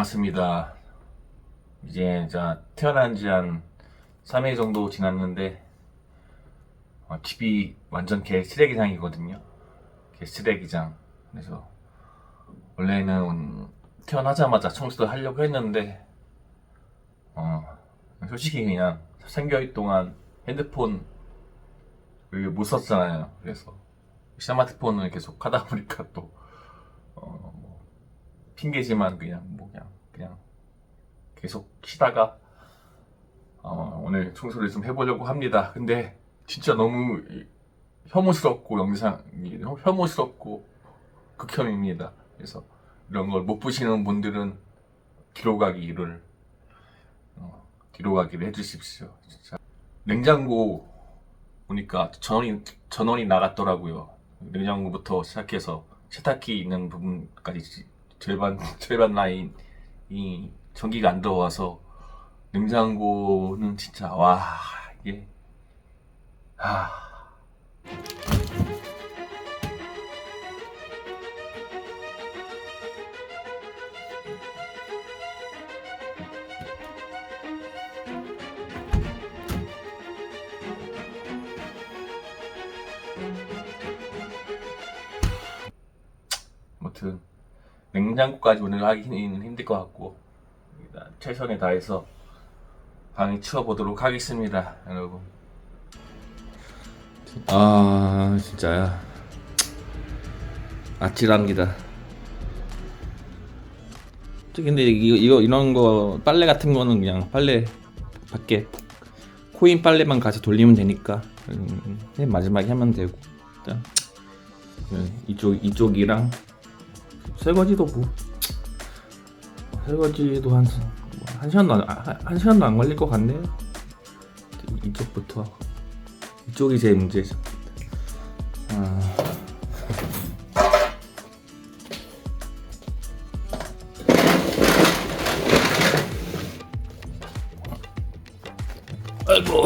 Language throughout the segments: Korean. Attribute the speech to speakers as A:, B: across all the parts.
A: 예, 반갑습니다. 이제 자 태어난 지 한 3일 정도 지났는데 어, 집이 완전 개 쓰레기장이거든요. 개 쓰레기장. 그래서 원래는 태어나자마자 청소도 하려고 했는데 어, 솔직히 그냥 3개월 동안 핸드폰을 못 썼잖아요. 그래서 스마트폰을 계속 하다 보니까 또 어, 뭐 핑계지만 그냥 뭐 계속 쉬다가 어, 오늘 청소를 좀 해보려고 합니다. 근데 진짜 너무 이- 혐오스럽고 영상이 혐- 혐오스럽고 극혐입니다. 그래서 이런 걸 못 보시는 분들은 뒤로 가기를 어, 뒤로 가기를 해주십시오. 진짜 냉장고 보니까 전원이 전원이 나갔더라고요. 냉장고부터 시작해서 세탁기 있는 부분까지 지- 절반 절반 라인이 전기가 안 들어와서 냉장고는 진짜 와 이게. 아. 아무튼 냉장고까지 오늘 하기는 힘들 것 같고 최선을 다해서 방을 치워보도록 하겠습니다 여러분. 아 진짜야? 아찔합니다. 근데 이거, 이거 이런 거 빨래 같은 거는 그냥 빨래 밖에 코인 빨래만 가서 돌리면 되니까 음, 맨 마지막에 하면 되고. 일단 네, 이쪽 이쪽이랑 설거지도 뭐 설거지도 한, 뭐 한 시간도 안, 아, 한, 한 시간도 안 걸릴 것 같네요. 이쪽부터. 이쪽이 제일 문제죠. 아. 아이고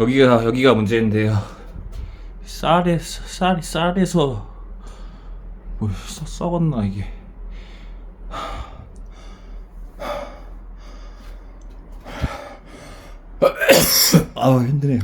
A: 여기가 여기가 문제인데요. 쌀에 쌀이 쌀에서 뭐 썩- 썩었나 이게. 아우 힘드네요.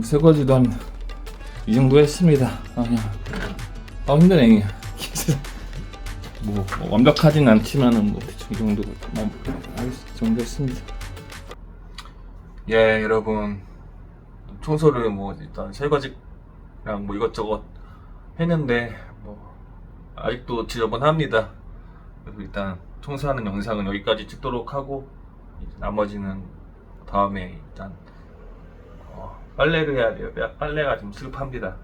A: 설거지도 한 이 정도 했습니다. 아, 그냥 아 힘드네. 그냥. 뭐 완벽하진 않지만은 뭐 대충 이 정도 뭐, 이 정도 했습니다. 예 여러분 청소를 뭐 일단 설거지랑 뭐 이것저것 했는데 뭐 아직도 지저분합니다. 그래서 일단 청소하는 영상은 여기까지 찍도록 하고 나머지는 다음에 일단 어, 빨래를 해야 돼요. 빨- 빨래가 좀 슬픕니다.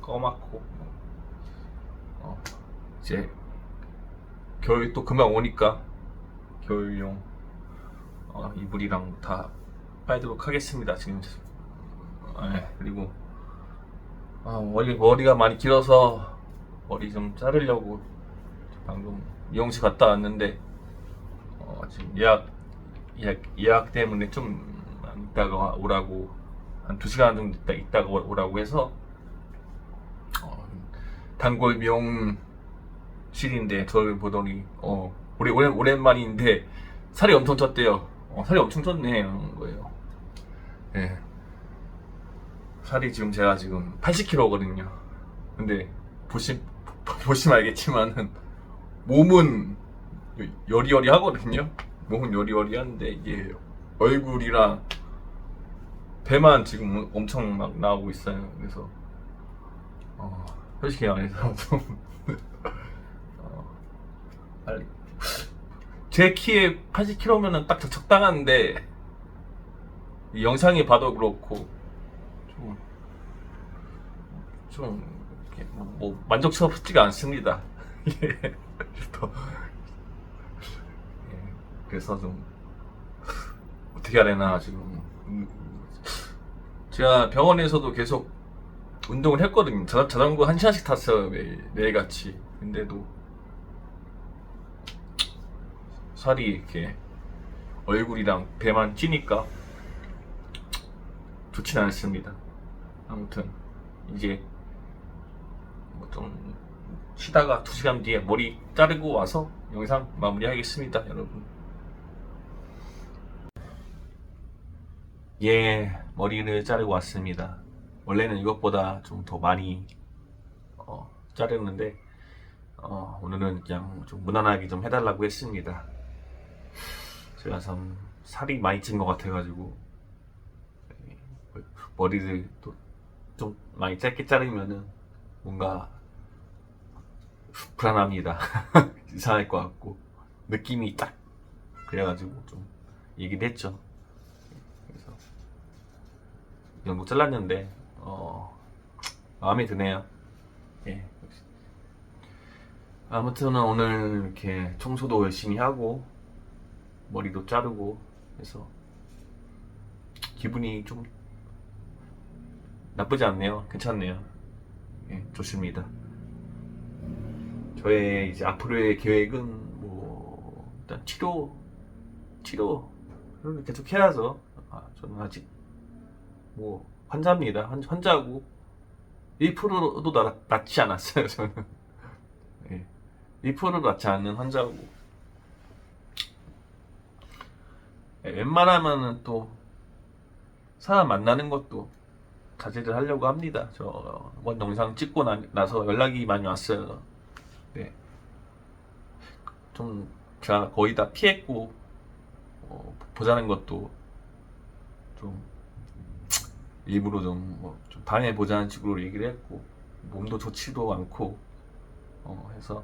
A: 꺼맣고 이제 겨울 또 금방 오니까 겨울용 어, 이불이랑 다 빨도록 하겠습니다. 지금 아, 네. 그리고 아, 머리 머리가 많이 길어서 머리 좀 자르려고 방금 미용실 갔다 왔는데 어, 지금 예약 예약 예약 때문에 좀 이따가 오라고 한 2시간 정도 있다, 있다가 오- 오라고 해서 어, 단골 미용실인데 저를 보더니 어 오래, 오랜, 오랜만인데 살이 엄청 쪘대요. 어, 살이 엄청 쪘네 이러는 거예요. 예. 살이 지금 제가 지금 80kg거든요. 근데 보시, 보시면 알겠지만은 몸은 여리여리 하거든요. 몸은 여리여리한데 이게 얼굴이랑 배만 지금 엄청 막 나오고 있어요. 그래서 어, 솔직히 말해서 좀 어, 제 키에 80kg면은 딱 적당한데 이 영상이 봐도 그렇고 좀, 좀 뭐, 뭐 만족스럽지가 않습니다. 예. 더- 예. 그래서 좀 어떻게 되나 지금 음, 제가 병원에서도 계속 운동을 했거든요. 자, 자전거 한 시간씩 탔어요 매일 매일같이. 근데도 살이 이렇게 얼굴이랑 배만 찌니까 좋진 않습니다. 아무튼 이제 뭐 좀 쉬다가 2시간 뒤에 머리 자르고 와서 영상 마무리하겠습니다, 여러분. 예, 머리를 자르고 왔습니다. 원래는 이것보다 좀 더 많이 어, 자르는데 어, 오늘은 그냥 좀 무난하게 좀 해달라고 했습니다. 제가 참 살이 많이 찐 것 같아가지고 머리를 또 좀 많이 짧게 자르면은 뭔가 불안합니다. 이상할 것 같고 느낌이 딱 그래가지고 좀 얘기를 했죠. 그래서 이 정도 잘랐는데 어 마음에 드네요. 예. 아무튼 오늘 이렇게 청소도 열심히 하고 머리도 자르고 해서 기분이 좀 나쁘지 않네요. 괜찮네요. 예, 좋습니다. 저의 이제 앞으로의 계획은 뭐 일단 치료 치료를 계속 해야죠. 아, 저는 아직 뭐 환자입니다. 환, 환자고 1%도 나, 낫지 않았어요. 저는 예, 1%도 낫지 않는 환자고 예, 웬만하면은 또 사람 만나는 것도 자제를 하려고 합니다. 저 이번 영상 찍고 나, 나서 연락이 많이 왔어요. 네. 좀 제가 거의 다 피했고 어, 보자는 것도 좀 일부러 좀 뭐좀 방해 보자는 식으로 얘기를 했고 몸도 좋지도 않고 어, 해서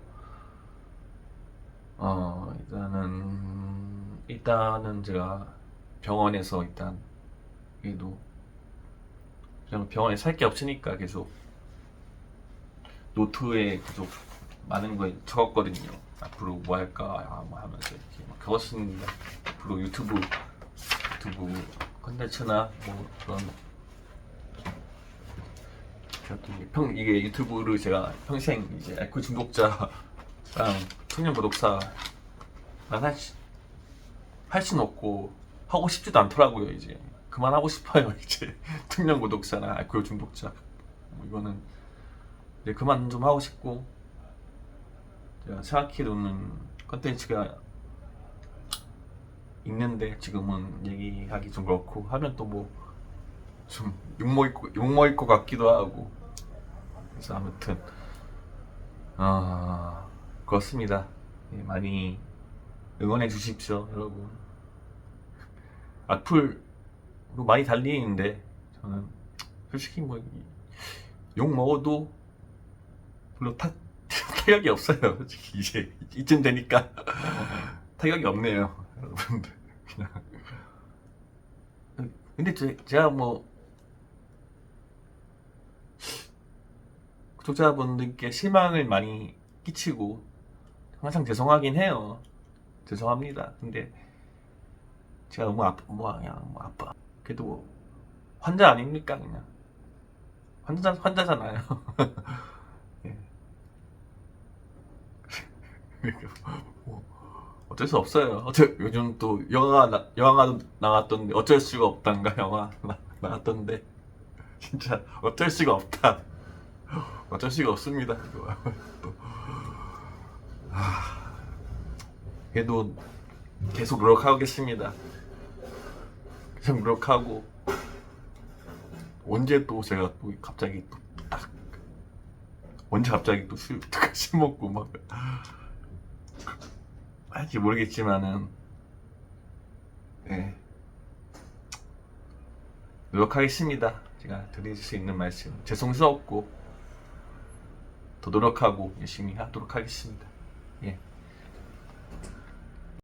A: 어 일단은 일단은 제가 병원에서 일단 그래도 그냥 병원에 살 게 없으니까 계속 노트에 계속 많은 걸 적었거든요. 앞으로 뭐 할까 아, 뭐 하면서 이렇게 막 적었습니다. 앞으로 유튜브 유튜브 컨텐츠나 뭐 그런 평 이게 유튜브를 제가 평생 이제 알코올 중독자랑 청년 구독사랑 할수 할 수는 없고 하고 싶지도 않더라고요 이제. 그만하고 싶어요 이제. 청년 구독자나 알코올 중독자. 뭐 이거는 이제 그만 좀 하고 싶고 제가 생각해 놓는 컨텐츠가 있는데 지금은 얘기하기 좀 그렇고 하면 또뭐 좀 욕먹을 것- 욕먹을 것 같기도 하고. 그래서 아무튼 아 그렇습니다. 예, 많이 응원해 주십시오 여러분. 악플로 많이 달리는데 저는 솔직히 뭐 욕 먹어도 별로 타, 타격이 없어요. 이제 이쯤 되니까. 타격이 없네요 여러분들. 그냥. 근데 제, 제가 뭐 구독자분들께 실망을 많이 끼치고 항상 죄송하긴 해요. 죄송합니다. 근데 제가 너무 아파, 뭐 그냥 뭐 아파. 그래도 뭐 환자 아닙니까 그냥 환자 환자잖아요. 예. 뭐 어쩔 수 없어요. 어쩔 요즘 또 영화 나, 영화가 나왔던데 어쩔 수가 없단가 영화 나, 나왔던데 진짜 어쩔 수가 없다. 어쩔 수가 없습니다. 그거. 또. 하, 그래도 계속 노력하겠습니다. 계속 노력하고 언제 또 제가 또 갑자기 또 딱 언제 갑자기 또술 술 먹고 막 할지 모르겠지만은 네 노력하겠습니다. 제가 드릴 수 있는 말씀 죄송스럽고 더 노력하고 열심히 하도록 하겠습니다.